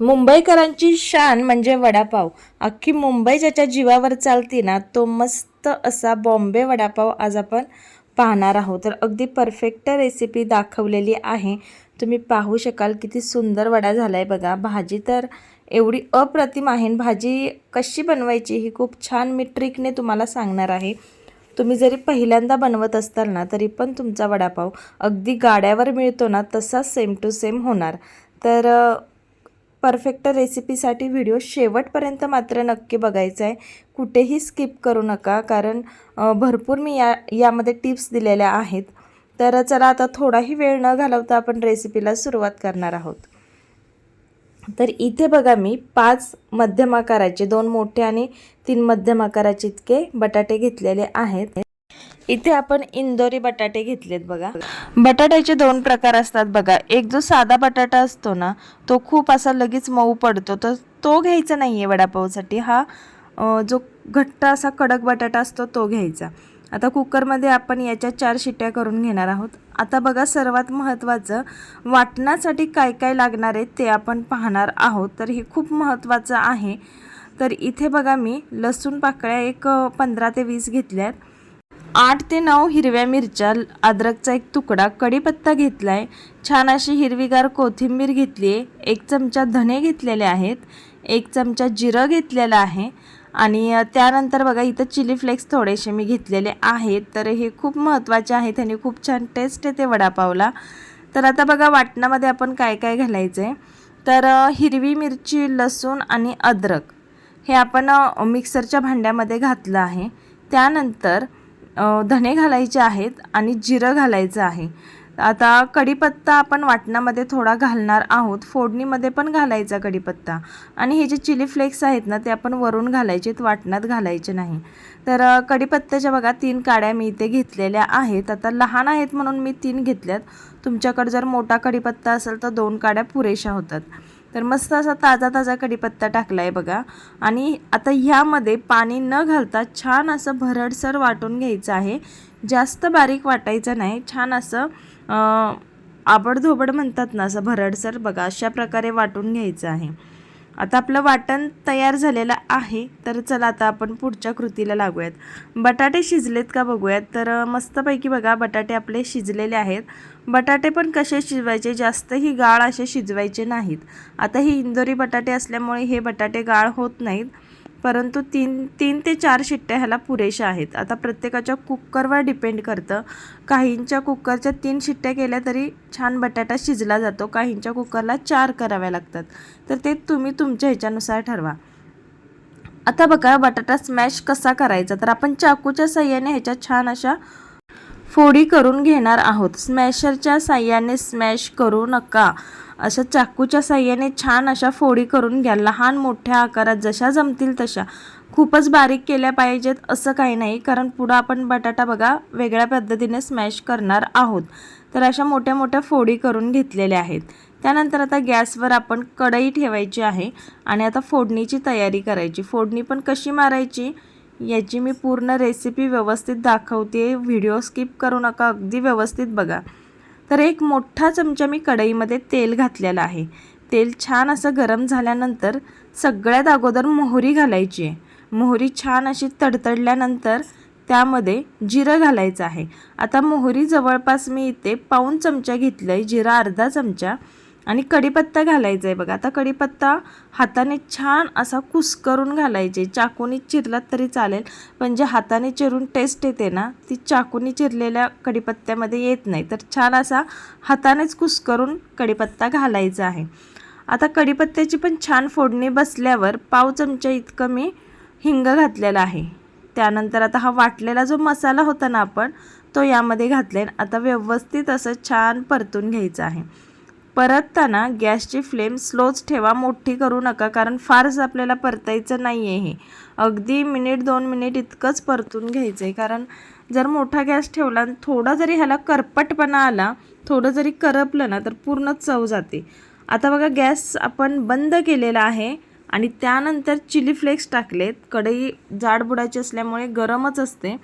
मुंबईकरांची शान म्हणजे वडापाव. अख्खी मुंबई ज्याच्या जीवावर चालती ना तो मस्त असा बॉम्बे वडापाव आज आपण पाहणार आहोत. तर अगदी परफेक्ट रेसिपी दाखवलेली आहे. तुम्ही पाहू शकाल किती सुंदर वडा झाला आहे बघा. भाजी तर एवढी अप्रतिम आहे भाजी कशी बनवायची ही खूप छान मी ट्रिकने तुम्हाला सांगणार आहे. तुम्ही जरी पहिल्यांदा बनवत असाल ना तरी पण तुमचा वडापाव अगदी गाड्यावर मिळतो ना तसाच सेम टू सेम होणार. तर परफेक्ट रेसिपीसाठी व्हिडिओ शेवटपर्यंत मात्र नक्की बघायचा आहे. कुठेही स्किप करू नका कारण भरपूर मी या यामध्ये टिप्स दिलेल्या आहेत. तर चला आता थोडाही वेळ न घालवता आपण रेसिपीला सुरुवात करणार आहोत. तर इथे बघा मी पाच मध्यम आकाराचे दोन मोठे आणि तीन मध्यम आकाराचे इतके बटाटे घेतलेले आहेत. इथे आपण इंदोरी बटाटे घेतलेत बघा. बटाट्याचे दोन प्रकार असतात बघा. एक जो साधा बटाटा असतो ना तो खूप असा लगेच मऊ पडतो. तर तो घ्यायचा नाही आहे वडापावसाठी. हा जो घट्ट असा कडक बटाटा असतो तो घ्यायचा. आता कुकरमध्ये आपण याच्या चार शिट्ट्या करून घेणार आहोत. आता बघा सर्वात महत्त्वाचं वाटण्यासाठी काय काय लागणार आहे ते आपण पाहणार आहोत. तर हे खूप महत्त्वाचं आहे. तर इथे बघा मी लसूण पाकळ्या एक पंधरा ते वीस घेतल्यात. आठ ते नऊ हिरव्या मिरच्या अद्रकचा एक तुकडा कढीपत्ता आहे छान अशी हिरवीगार कोथिंबीर घेतली आहे. एक चमचा धने घेतलेले आहेत. एक चमचा जिरं घेतलेलं आहे. आणि त्यानंतर बघा इथं चिली फ्लेक्स थोडेसे मी घेतलेले आहेत. तर हे खूप महत्त्वाचे आहेत आणि खूप छान टेस्ट येते वडापावला. तर आता बघा वाटणामध्ये आपण काय काय घालायचं आहे तर हिरवी मिरची लसूण आणि अद्रक. हे आपण मिक्सरच्या भांड्यामध्ये घातलं आहे. त्यानंतर धणे धने घालायचे आहेत आणि जिरं घालायचं आहे. आता कढीपत्ता आपण वाटणामध्ये थोडा घालणार आहोत. फोडणीमध्ये पण घालायचा कढीपत्ता. आणि हे जे चिली फ्लेक्स आहेत ना ते आपण वरून घालायचे वाटणात घालायचे नाही. तर कढीपत्त्याच्या बघा तीन काड्या मी इथे घेतलेल्या आहेत. आता लहान आहेत म्हणून मी तीन घेतल्यात. तुमच्याकडे जर मोठा कढीपत्ता असेल तर दोन काड्या पुरेशा होतात. तर मस्त असा ताजा ताजा कढीपत्ता टाकला आहे बघा. आणि आता ह्यामध्ये पाणी न घालता छान असं भरडसर वाटून घ्यायचं आहे. जास्त बारीक वाटायचं नाही. छान असं आबडधोबड म्हणतात ना असं भरडसर बघा अशा प्रकारे वाटून घ्यायचं आहे. आता आपलं वाटण तयार झालेलं आहे तर चला आता आपण पुढच्या कृतीला लागूयात. बटाटे शिजलेत का बघूयात? तर मस्तपैकी बघा बटाटे आपले शिजलेले आहेत. बटाटे पण कसे शिजवायचे? जास्तही गाळ असे शिजवायचे नाहीत. आता ही इंदोरी बटाटे असल्यामुळे हे बटाटे गाळ होत नाहीत परंतु तीन तीन ते चार शिट्ट्या ह्याला पुरेशा आहेत. आता प्रत्येकाच्या कुकरवर डिपेंड करतं. काहींच्या कुकरच्या तीन शिट्ट्या केल्या तरी छान बटाटा शिजला जातो. काहींच्या कुकरला चार कराव्या लागतात. तर ते तुम्ही तुमच्या ह्याच्यानुसार ठरवा. आता बघा बटाटा स्मॅश कसा करायचा? तर आपण चाकूच्या सहाय्याने ह्याच्या छान अशा फोडी करून घेणार आहोत. स्मॅशरच्या साह्याने स्मॅश करू नका. अशा चाकूच्या साह्याने छान अशा फोडी करून घ्या. लहान मोठ्या आकारात जशा जमतील तशा. खूपच बारीक केल्या पाहिजेत असं काही नाही कारण पुढं आपण बटाटा बघा वेगळ्या पद्धतीने स्मॅश करणार आहोत. तर अशा मोठ्या मोठ्या फोडी करून घेतलेल्या आहेत. त्यानंतर आता गॅसवर आपण कढई ठेवायची आहे आणि आता फोडणीची तयारी करायची. फोडणी पण कशी मारायची? याची मी पूर्ण रेसिपी व्यवस्थित दाखवते. व्हिडिओ स्किप करू नका. अगदी व्यवस्थित बघा. तर एक मोठा चमचा मी कढईमध्ये तेल घातलेलं आहे. तेल छान असं गरम झाल्यानंतर सगळ्यात अगोदर मोहरी घालायची आहे. मोहरी छान अशी तडतडल्यानंतर त्यामध्ये जिरं घालायचं आहे. आता मोहरी जवळपास मी इथे पाऊन चमचा घेतलं आहे जिरा अर्धा चमचा. आणि कढीपत्ता घालायचा आहे बघा. आता कढीपत्ता हाताने छान असा कुस्करून घालायचे चाकूनी चिरलात तरी चालेल पण जे हाताने चिरून टेस्ट येते ना ती चाकूनी चिरलेल्या कढीपत्त्यामध्ये येत नाही. तर छान असा हातानेच कुस्करून कढीपत्ता घालायचा आहे. आता कढीपत्त्याची पण छान फोडणी बसल्यावर पाव चमचा इतकं मी हिंग घातलेला आहे. त्यानंतर आता हा वाटलेला जो मसाला होता ना आपण तो यामध्ये घातला आहे आता व्यवस्थित असं छान परतून घ्यायचं आहे. परतताना गॅसची फ्लेम स्लोच ठेवा मोठी करू नका कारण फारच आपल्याला परतायचं नाही आहे हे. अगदी मिनिट दोन मिनिट इतकंच परतून घ्यायचं आहे कारण जर मोठा गॅस ठेवला आणि थोडा जरी ह्याला करपटपणा आला थोडं जरी करपलं ना तर पूर्ण चव जाते. आता बघा गॅस आपण बंद केलेला आहे आणि त्यानंतर चिली फ्लेक्स टाकलेत. कढई जाड बुडाची असल्यामुळे गरमच असते.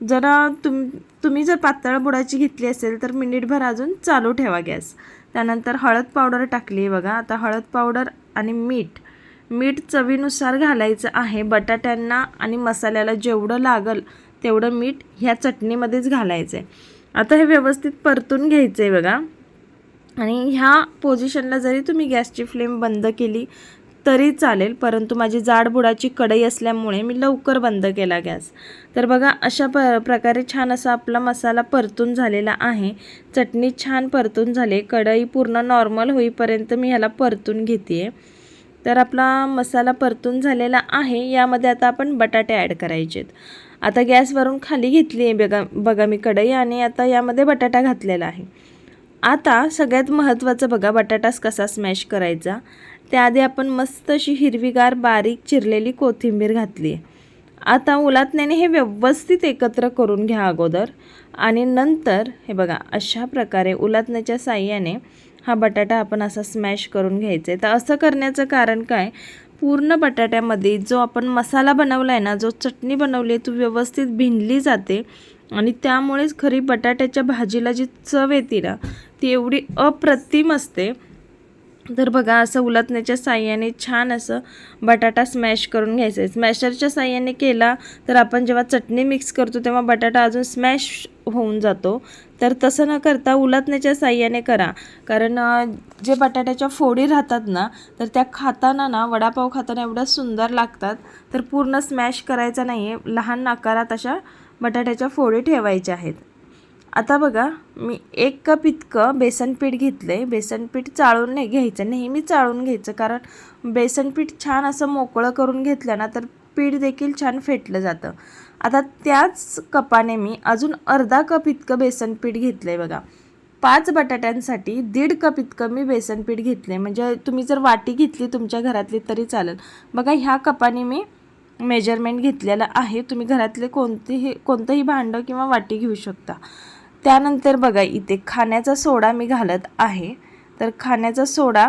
जरा तुम तुम्ही जर पातळ बुडाची घेतली असेल तर मिनिटभर अजून चालू ठेवा गॅस. त्यानंतर हळद पावडर टाकली आहे बघा. आता हळद पावडर आणि मीठ. मीठ चवीनुसार घालायचं आहे. बटाट्यांना आणि मसाल्याला जेवढं लागल तेवढं मीठ ह्या चटणीमध्येच घालायचं आहे आता हे व्यवस्थित परतून घ्यायचं आहे बघा. आणि ह्या पोझिशनला जरी तुम्ही गॅसची फ्लेम बंद केली तरी चालेल परंतु माझी जाड बुडाची कढई असल्यामुळे मी लवकर बंद केला गॅस. तर बघा अशा प प्रकारे छान असा आपला मसाला परतून झालेला आहे. चटणी छान परतून झाली कढई पूर्ण नॉर्मल होईपर्यंत मी ह्याला परतून घेते आहे तर आपला मसाला परतून झालेला आहे. यामध्ये आता आपण बटाटे ॲड करायचे आहेत आता गॅसवरून खाली घेतली आहे बघा बघा मी कढई आणि आता यामध्ये बटाटा घातलेला आहे. आता सगळ्यात महत्त्वाचं बघा बटाटाच कसा स्मॅश करायचा. त्याआधी आपण मस्त अशी हिरवीगार बारीक चिरलेली कोथिंबीर घातली. आहे आता उलातण्याने हे व्यवस्थित एकत्र करून घ्या अगोदर. आणि नंतर हे बघा अशा प्रकारे उलातण्याच्या साह्याने हा बटाटा आपण असा स्मॅश करून घ्यायचा आहे. तर असं करण्याचं कारण काय? पूर्ण बटाट्यामध्ये जो आपण मसाला बनवला आहे ना जो चटणी बनवली आहे ती व्यवस्थित भिनली जाते. आणि त्यामुळेच खरी बटाट्याच्या भाजीला जी चव येते ना ती एवढी अप्रतिम असते. तर बघा असं उलटण्याच्या साह्याने छान असं बटाटा स्मॅश करून घ्यायचं आहे स्मॅशरच्या साह्याने केला तर आपण जेव्हा चटणी मिक्स करतो तेव्हा बटाटा अजून स्मॅश होऊन जातो. तर तसं न करता उलटण्याच्या साह्याने करा. कारण जे बटाट्याच्या फोडी राहतात ना तर त्या खाताना ना वडापाव खाताना एवढ्या सुंदर लागतात. तर पूर्ण स्मॅश करायचा नाही आहे लहान आकारात अशा बटाट्याच्या फोडी ठेवायच्या आहेत. आता बघा मी एक कप इतकं बेसन पीठ घेतलं आहे बेसन पीठ चाळून नाही घ्यायचं. नेहमी चाळून घ्यायचं. कारण बेसनपीठ छान असं मोकळं करून घेतलं ना तर पीठ देखील छान फेटलं जातं. आता त्याच कपाने मी अजून अर्धा कप इतकं बेसन पीठ घेतलं आहे बघा. पाच बटाट्यांसाठी दीड कप इतकं मी बेसन पीठ घेतलं आहे म्हणजे तुम्ही जर वाटी घेतली तुमच्या घरातली तरी चालेल. बघा ह्या कपाने मी मेजरमेंट घेतलेलं आहे. तुम्ही घरातले कोणतेही कोणतंही भांडं किंवा वाटी घेऊ शकता. त्यानंतर बघा इथे खाण्याचा सोडा मी घालत आहे. तर खाण्याचा सोडा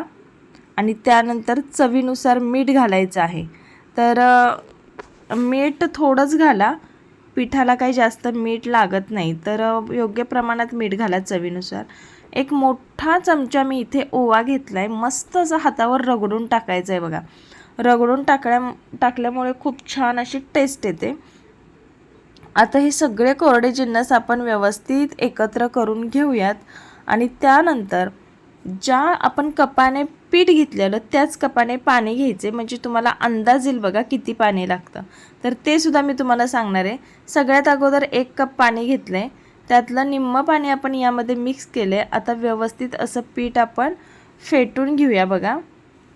आणि त्यानंतर चवीनुसार मीठ घालायचं आहे. तर मीठ थोडंच घाला. पिठाला काही जास्त मीठ लागत नाही. तर योग्य प्रमाणात मीठ घाला चवीनुसार. एक मोठा चमचा मी इथे ओवा घेतला आहे मस्त असं हातावर रगडून टाकायचं आहे बघा. रगडून टाकल्या टाकल्यामुळे खूप छान अशी टेस्ट येते. आता हे सगळे कोरडे जिन्नस आपण व्यवस्थित एकत्र करून घेऊयात. आणि त्यानंतर ज्या आपण कपाने पीठ घेतलेलं त्याच कपाने पाणी घ्यायचे. म्हणजे तुम्हाला अंदाज येईल बघा किती पाणी लागतं. तर ते सुद्धा मी तुम्हाला सांगणार आहे. सगळ्यात अगोदर एक कप पाणी घेतलं आहे त्यातलं निम्म पाणी आपण यामध्ये मिक्स केलं आहे आता व्यवस्थित असं पीठ आपण फेटून घेऊया बघा.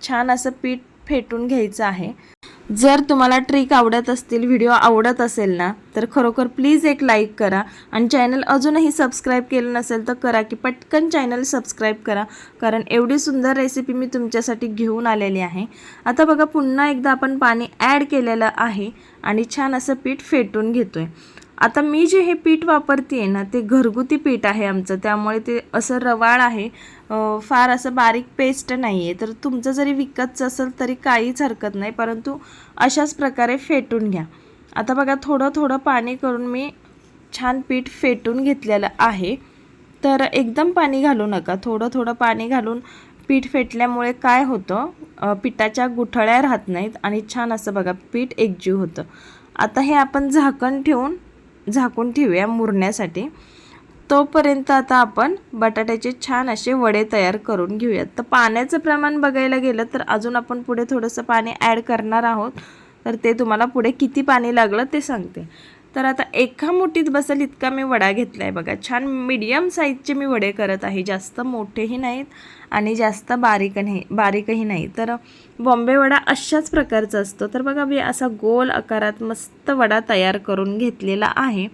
छान असं पीठ फेटून घ्यायचं आहे. जर तुम्हाला ट्रिक आवडत असतील व्हिडिओ आवडत असेल ना तर खरोखर प्लीज एक लाईक करा आणि चॅनल अजूनही सबस्क्राईब केलं नसेल तर करा की पटकन चॅनल सबस्क्राईब करा कारण एवढी सुंदर रेसिपी मी तुमच्यासाठी घेऊन आलेली आहे. आता बघा पुन्हा एकदा आपण पाणी ॲड केलेलं आहे आणि छान असं पीठ फेटून घेतो आहे आता मी जे हे पीठ वापरते ना ते घरगुती पीठ आहे आमचं त्यामुळे ते असं रवाळ आहे फार असं बारीक पेस्ट नाही आहे तर तुमचं जरी विकतचं असेल तरी काहीच हरकत नाही. परंतु अशाच प्रकारे फेटून घ्या. आता बघा थोडं थोडं पाणी करून मी छान पीठ फेटून घेतलेलं आहे. तर एकदम पाणी घालू नका. थोडं थोडं पाणी घालून पीठ फेटल्यामुळे काय होतं? पिठाच्या गुठळ्या राहत नाहीत आणि छान असं बघा पीठ एकजीव होतं. आता हे आपण झाकण ठेवून झाकून ठेवूया मुरण्यासाठी. तोपर्यंत आता आपण बटाट्याचे छान असे वडे तयार करून घेऊयात. तर पाण्याचं प्रमाण बघायला गेलं तर अजून आपण पुढे थोडंसं पाणी ॲड करणार आहोत. तर ते तुम्हाला पुढे किती पाणी लागलं ते सांगते. तर आता एका मुठीत बसेल इतका मी वडा घेतला आहे बघा. छान मीडियम साईजचे मी वडे करत आहे. जास्त मोठेही नाहीत आणि जास्त बारीक नाही बारीकही नाही. तर बॉम्बे वडा अशाच प्रकारचा असतो. तर बघा मी असा गोल आकारात मस्त वडा तयार करून घेतलेला आहे.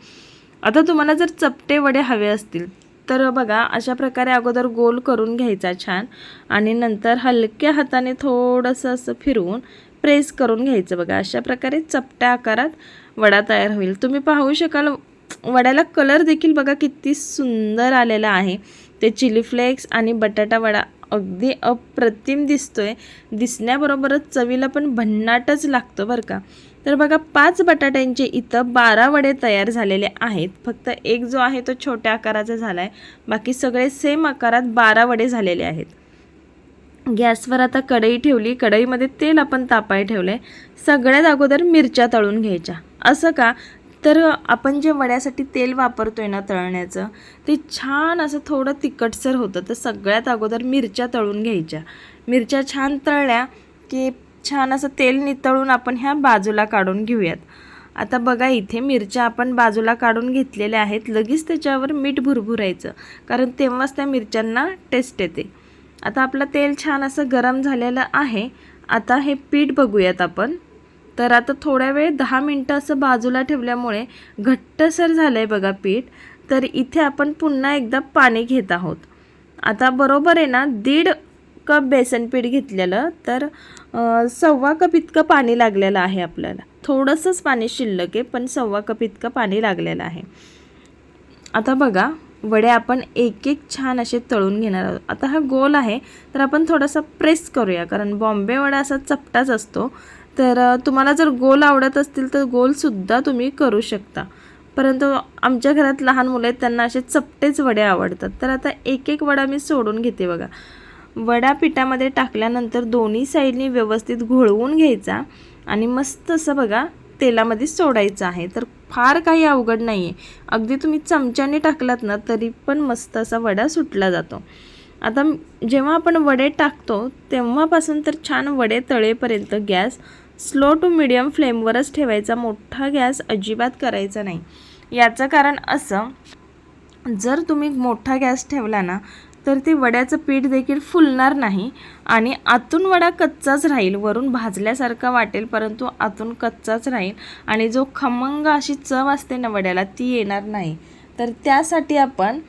आता तुम्हाला जर चपटे वडे हवे असतील तर बघा अशा प्रकारे अगोदर गोल करून घ्यायचा छान. आणि नंतर हलक्या हाताने थोडंसं असं फिरवून प्रेस करून घ्यायचं बघा. अशा प्रकारे चपट्या आकारात वडा तयार होईल. तुम्ही पाहू शकाल वड्याला कलर देखील बघा किती सुंदर आलेला आहे. ते चिली फ्लेक्स आणि बटाटा वडा अगदी अप्रतिम दिसतोय. दिसण्याबरोबरच चवीला पण भन्नाटच लागतो बरं का. तर बघा पाच बटाट्यांचे इथं बारा वडे तयार झालेले आहेत. फक्त एक जो आहे तो छोट्या आकाराचा झाला आहे बाकी सगळे सेम आकारात बारा वडे झालेले आहेत. गॅसवर आता कढई ठेवली. कढईमध्ये तेल आपण तापाय ठेवलं आहे सगळ्यात अगोदर मिरच्या तळून घ्यायच्या. असं का? तर आपण जे वड्यासाठी तेल वापरतो आहे ना तळण्याचं ते छान असं थोडं तिखटसर होतं. तर सगळ्यात अगोदर मिरच्या तळून घ्यायच्या. मिरच्या छान तळल्या की छान असं तेल नितळून आपण ह्या बाजूला काढून घेऊयात. आता बघा इथे मिरच्या आपण बाजूला काढून घेतलेल्या आहेत. लगेच त्याच्यावर मीठ भुरभुरायचं कारण तेव्हाच त्या मिरच्यांना टेस्ट येते. आता आपलं तेल छान असं गरम झालेलं आहे. आता हे पीठ बघूयात आपण. तर आता थोड्या वेळ दहा मिनटं असं बाजूला ठेवल्यामुळे घट्टसर झालं आहे बघा पीठ. तर इथे आपण पुन्हा एकदा पाणी घेत आहोत. आता बरोबर आहे ना दीड कप बेसन पीठ घेतलेलं तर सव्वा कप इतकं पाणी लागलेलं आहे आपल्याला. थोडंसंच पाणी शिल्लक आहे पण सव्वा कप इतकं पाणी लागलेलं आहे. आता बघा वडे आपण एक एक छान असे तळून घेणार आहोत. आता हा गोल आहे तर आपण थोडासा प्रेस करूया कारण बॉम्बे वडा असा चपटाच असतो. तर तुम्हाला जर गोल आवडत असतील तर गोलसुद्धा तुम्ही करू शकता. परंतु आमच्या घरात लहान मुलं आहेत त्यांना असे चपटेच वडे आवडतात. तर आता एक एक वडा मी सोडून घेते बघा. वडा पिठामध्ये टाकल्यानंतर दोन्ही साईडनी व्यवस्थित घोळवून घ्यायचा आणि मस्त असं बघा तेलामध्ये सोडायचं आहे. तर फार काही अवघड नाही आहे अगदी तुम्ही चमच्याने टाकलात ना तरी पण मस्त असा वडा सुटला जातो. आता जेव्हा आपण वडे टाकतो तेव्हापासून तर छान वडे तळेपर्यंत गॅस स्लो टू मिडियम फ्लेमवरच ठेवायचा. मोठा गॅस अजिबात करायचा नाही. याचं कारण असं जर तुम्ही मोठा गॅस ठेवला ना तर ते वड्याचं पीठ देखील फुलणार नाही आणि आतून वडा कच्चाच राहील वरून भाजल्यासारखा वाटेल परंतु आतून कच्चाच राहील आणि जो खमंग अशी चव असते ना वड्याला ती येणार नाही. तर त्यासाठी आपण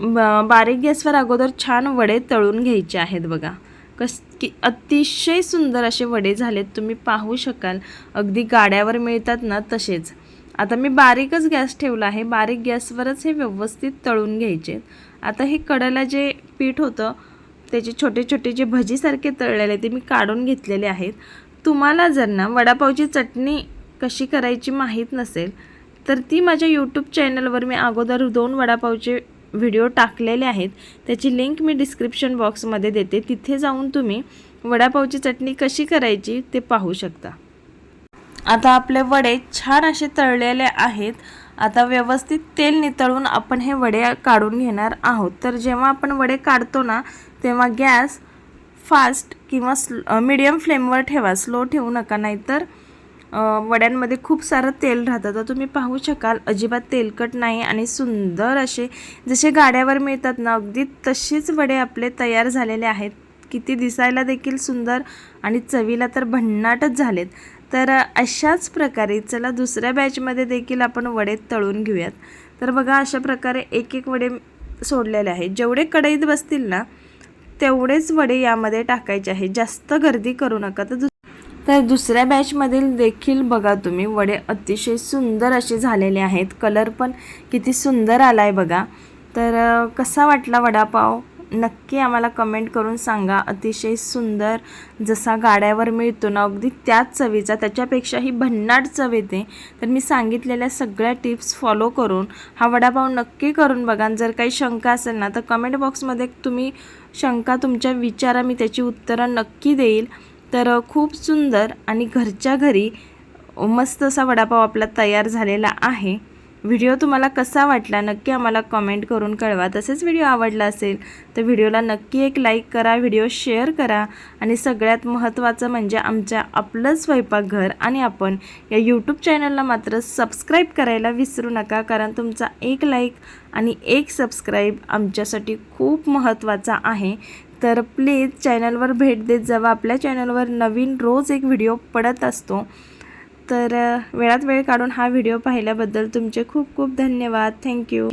ब- बारीक गॅसवर अगोदर छान वडे तळून घ्यायचे आहेत बघा. कस की अतिशय सुंदर असे वडे झालेत तुम्ही पाहू शकाल. अगदी गाड्यावर मिळतात ना तसेच. आता मी बारीकच गॅस ठेवला आहे. बारीक गॅसवरच हे व्यवस्थित तळून घ्यायचे. आता हे कडेला जे पीठ होतं त्याचे छोटे छोटे जे भजीसारखे तळलेले ते मी काढून घेतलेले आहेत. तुम्हाला जर ना वडापावची चटणी कशी करायची माहीत नसेल तर ती माझ्या यूट्यूब चॅनलवर मी अगोदर दोन वडापावचे व्हिडिओ टाकलेले आहेत. त्याची लिंक मी डिस्क्रिप्शन बॉक्समध्ये देते. तिथे जाऊन तुम्ही वडापावची चटणी कशी करायची ते पाहू शकता. आता आपले वडे छान असे तळलेले आहेत. आता व्यवस्थित तेल नितळून आपण हे वडे काढून घेणार आहोत. तर जेव्हा आपण वडे काढतो ना तेव्हा गॅस फास्ट किंवा स्ल मिडियम फ्लेमवर ठेवा. स्लो ठेवू नका नाहीतर वड्यांमध्ये खूप सारं तेल राहतं. तर तुम्ही पाहू शकाल अजिबात तेलकट नाही आणि सुंदर असे जसे गाड्यावर मिळतात ना अगदी तसेच वडे आपले तयार झालेले आहेत. किती दिसायला देखील सुंदर आणि चवीला तर भन्नाटच झालेत. तर अशाच प्रकारे चला दुसऱ्या बॅचमध्ये देखील आपण वडे तळून घेऊयात. तर बघा अशा प्रकारे एक एक वडे सोडलेले आहेत. जेवढे कढईत बसतील ना तेवढेच वडे यामध्ये टाकायचे आहे जास्त गर्दी करू नका. तर दुस तर दुसऱ्या बॅचमधील देखील बघा तुम्ही वडे अतिशय सुंदर असे झालेले आहेत. कलर पण किती सुंदर आला आहे बघा. तर कसा वाटला वडापाव? नक्की आम्हाला कमेंट करून सांगा. अतिशय सुंदर जसा गाड्यावर मिळतो ना अगदी त्याच चवीचा त्याच्यापेक्षाही भन्नाट चव येते. तर मी सांगितलेल्या सगळ्या टिप्स फॉलो करून हा वडापाव नक्की करून बघा. जर काही शंका असेल ना तर कमेंट बॉक्समध्ये तुम्ही शंका तुमच्या विचारा मी त्याची उत्तरं नक्की देईल. तर खूप सुंदर आणि घरच्या घरी मस्त असा वडापाव आपला तयार झालेला आहे. व्हिडिओ तुम्हाला कसा वाटला नक्की आम्हाला कमेंट करून कळवा. तसेच व्हिडिओ आवडला असेल तर व्हिडिओला नक्की एक लाईक करा व्हिडिओ शेअर करा. आणि सगळ्यात महत्त्वाचं म्हणजे आमच्या आपलं स्वयंपाकघर आणि आपण या यूट्यूब चॅनलला मात्र सबस्क्राईब करायला विसरू नका. कारण तुमचा एक लाईक आणि एक सबस्क्राईब आमच्यासाठी खूप महत्त्वाचा आहे. तर प्लीज चॅनलवर भेट देत जावा. आपल्या चॅनलवर नवीन रोज एक व्हिडिओ पडत असतो. तर वेळात वेळ काढून हा व्हिडिओ पाहिल्याबद्दल तुमचे खूप खूप धन्यवाद. थँक्यू.